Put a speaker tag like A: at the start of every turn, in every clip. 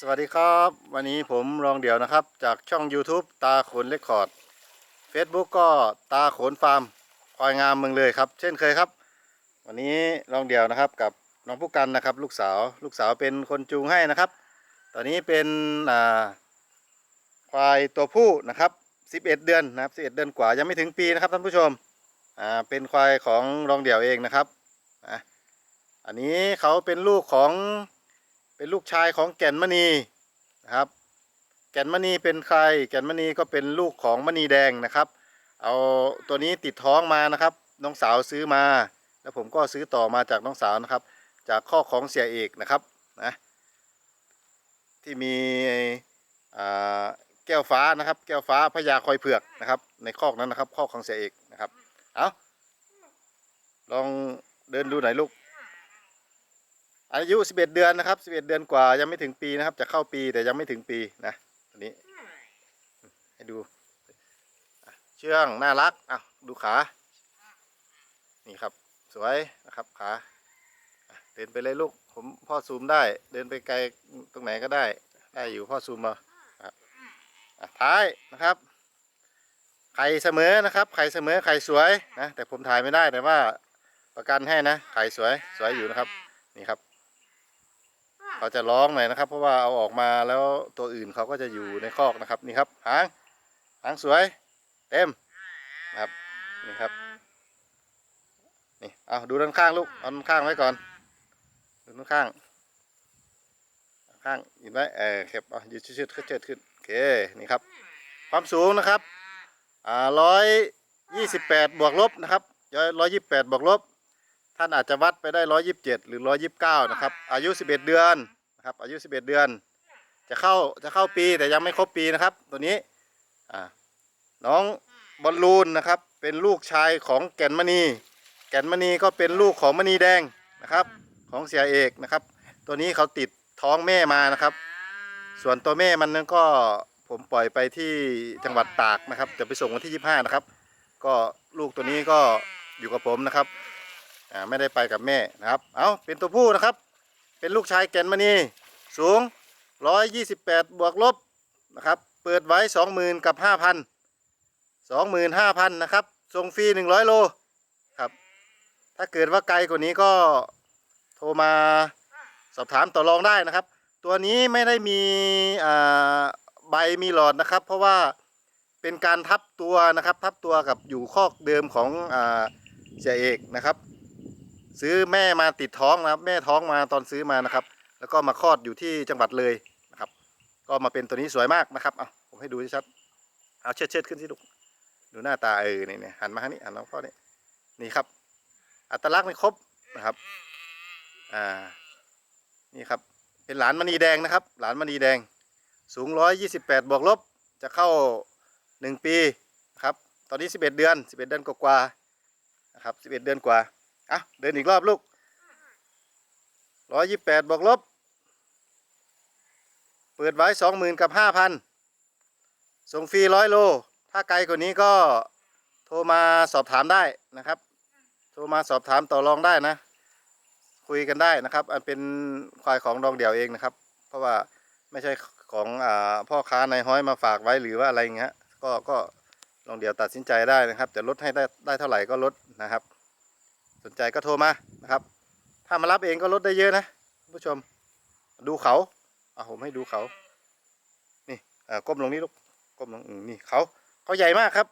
A: สวัสดีครับ วันนี้ผมรองเดี่ยวนะครับ จากช่อง YouTube ตาขนเลคคอร์ด Facebook ก็ตาขนฟาร์มควายงามเมืองเลยครับ เช่นเคยครับ วันนี้รองเดี่ยวนะครับกับน้องผู้กันนะครับ ลูกสาวลูกสาวเป็นคนจูงให้นะครับ ตอนนี้เป็นอ่าควายตัวผู้นะครับ 11 เดือนนะครับ11 เดือนกว่ายังไม่ถึงปีนะครับท่านผู้ชมอ่าเป็นควายของรองเดี่ยวเองนะครับอะอันนี้เขาเป็นลูกของ เป็นลูกชายของแก่นมณีนะครับ แก่นมณีเป็นใคร แก่นมณีก็เป็นลูกของมณีแดงนะครับ เอาตัวนี้ติดท้องมานะครับ น้องสาวซื้อมา แล้วผมก็ซื้อต่อมาจากน้องสาวนะครับ จากข้อของเสียเอกนะครับนะที่มีอ่าแก้วฟ้านะครับ แก้วฟ้าพญาคอยเผือกนะครับ ในคอกนั้นนะครับคอกของเสียเอกนะครับเอาลองเดินดูหน่อยลูก อายุ 11 เดือนนะครับ 11 เดือนกว่ายังไม่ถึงปีนะครับ จะเข้าปีแต่ยังไม่ถึงปีนะตัวนี้ให้ดูเชื่องน่ารักอะดูขา นี่ครับ สวยนะครับขาเดินไปเลยลูก ผมพ่อซูมได้ เดินไปไกลตรงไหนก็ได้ ได้อยู่พ่อซูมมาครับอะท้ายนะครับไข่เสมอนะครับไข่เสมอไข่สวยนะแต่ผมถ่ายไม่ได้แต่ว่าประกันให้นะไข่สวยสวยอยู่นะครับนี่ครับ เขาจะร้องหน่อยนะครับ เพราะว่าเอาออกมาแล้วตัวอื่นเขาก็จะอยู่ในคอกนะครับนี่ครับหางหางสวย เต็มนะครับนี่ครับนี่เอาดูด้านข้างลูกเอาด้านข้างไว้ก่อนดูด้านข้างข้างเห็นไหมเออเข็บเอายืดชืดๆขึ้นเชิดขึ้นโอเคนี่ครับ ความสูงนะครับอ่าร้อยยี่สิบแปดบวกลบนะครับร้อยยี่สิบแปดบวกลบ ท่านอาจจะวัดไปได้127หรือ129นะครับ อายุ11เดือนนะครับ อายุ11เดือน จะเข้าจะเข้าปีแต่ยังไม่ครบปีนะครับ ตัวนี้อ่าน้องบอลลูนนะครับ เป็นลูกชายของแก่นมณี แก่นมณีก็เป็นลูกของมณีแดงนะครับ ของเสียเอกนะครับ ตัวนี้เขาติดท้องแม่มานะครับ ส่วนตัวแม่มันนั้นก็ผมปล่อยไปที่จังหวัดตากนะครับ จะไปส่งวันที่ 25 นะครับ ก็ลูกตัวนี้ก็อยู่กับผมนะครับ อ่าไม่ได้ไปกับแม่นะครับ เอาเป็นตัวผู้นะครับ เป็นลูกชายแก่นมณีสูง 128 บวกลบนะครับ เปิดไว้ 20,000 กับ 5,000 25,000นะครับส่งฟรี 100 โลครับ ถ้าเกิดว่าไกลกว่านี้ก็โทรมาสอบถามต่อรองได้นะครับ ตัวนี้ไม่ได้มีอ่าใบมีหลอดนะครับ เพราะว่าเป็นการทับตัวนะครับ ทับตัวกับอยู่คอกเดิมของอ่าเสียเอกนะครับ ซื้อแม่มาติดท้องนะครับ แม่ท้องมาตอนซื้อมานะครับ แล้วก็มาคลอดอยู่ที่จังหวัดเลยนะครับ ก็มาเป็นตัวนี้สวยมากนะครับเอาผมให้ดูชัดเอาเชิดเชิดขึ้นสิลูกดูหน้าตาเออนี่เนี่ยหันมาทางนี้หันมาพ่อนี่นี่ครับ อัตลักษณ์นี่ครบนะครับอ่านี่ครับเป็นหลานมณีแดงนะครับ หลานมณีแดง สูงร้อยยี่สิบแปดบวกลบจะเข้าหนึ่งปีนะครับ ตอนนี้สิบเอ็ดเดือนสิบเอ็ดเดือนกว่าๆนะครับสิบเอ็ดเดือนกว่า อะเดินอีกรอบลูกร้อยยี่แปดบวกลบ เปิดไว้สองหมื่นกับห้าพันส่งฟรีร้อยโล ถ้าไกลกว่านี้ก็โทรมาสอบถามได้นะครับ โทรมาสอบถามต่อรองได้นะ คุยกันได้นะครับ อันเป็นควายของรองเดี่ยวเองนะครับ เพราะว่าไม่ใช่ของอพ่อค้าในห้อยมาฝากไว้หรือว่าอะไรอย่างเงี้ย ก็ก็รองเดี่ยวตัดสินใจได้นะครับ จะลดให้ได้ได้เท่าไหร่ก็ลดนะครับ สนใจก็โทรมานะครับ ถ้ามารับเองก็ลดได้เยอะนะผู้ชม ดูเขาอะผมให้ดูเขา นี่อ่าก้มลงนี่ลูกก้มลงนี่เขาเขาใหญ่มากครับ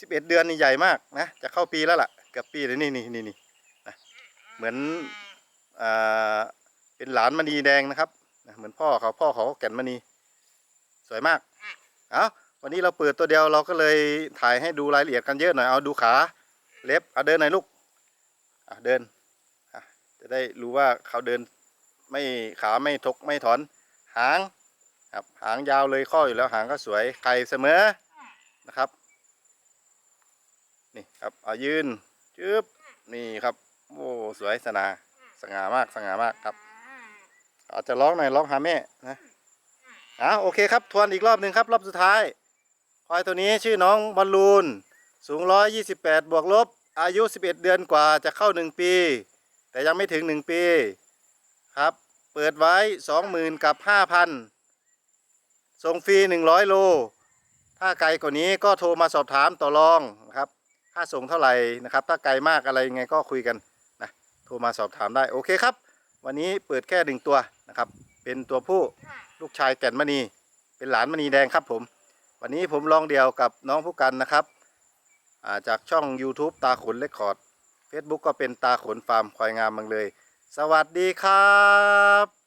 A: สิบเอ็ดเดือนนี่ใหญ่มากนะจะเข้าปีแล้วล่ะเกือบปีเลยนี่นี่นี่นี่นะเหมือนอ่าเป็นหลานมณีแดงนะครับนะเหมือนพ่อเขาพ่อเขาแก่นมณีสวยมากเอาวันนี้เราเปิดตัวเดียวเราก็เลยถ่ายให้ดูรายละเอียดกันเยอะหน่อยเอาดูขาเล็บเอาเดินหน่อยลูก เดินจะได้รู้ว่าเขาเดินไม่ขาไม่ทกไม่ถอน หางครับหางยาวเลยข้ออยู่แล้วหางก็สวยไข่เสมอนะครับนี่ครับเอายืนจึ๊บนี่ครับโอ้สวยสนาสง่ามากสง่ามากครับอาจจะร้องหน่อยร้องหาแม่นะอะโอเคครับทวนอีกรอบหนึ่งครับ รอบสุดท้ายควายตัวนี้ชื่อน้องบอลลูน สูง 128 บวกลบ อายุ 11 เดือนกว่าจะเข้า 1 ปี แต่ยังไม่ถึง 1 ปีครับ เปิดไว้สองหมื่นกับห้าพันส่งฟรีหนึ่งร้อยโล ถ้าไกลกว่านี้ก็โทรมาสอบถามต่อรองนะครับค่าส่งเท่าไหร่นะครับ ถ้าไกลมากอะไรยังไงก็คุยกันนะโทรมาสอบถามได้โอเคครับ วันนี้เปิดแค่หนึ่งตัวนะครับ เป็นตัวผู้ลูกชายแก่นมณี เป็นหลานมณีแดงครับผม วันนี้ผมลองเดียวกับน้องผู้กันนะครับ จากช่อง YouTube ตาขนเลคคอร์ด Facebook ก็เป็นตาขนฟาร์มควายงามเมืองเลย สวัสดีครับ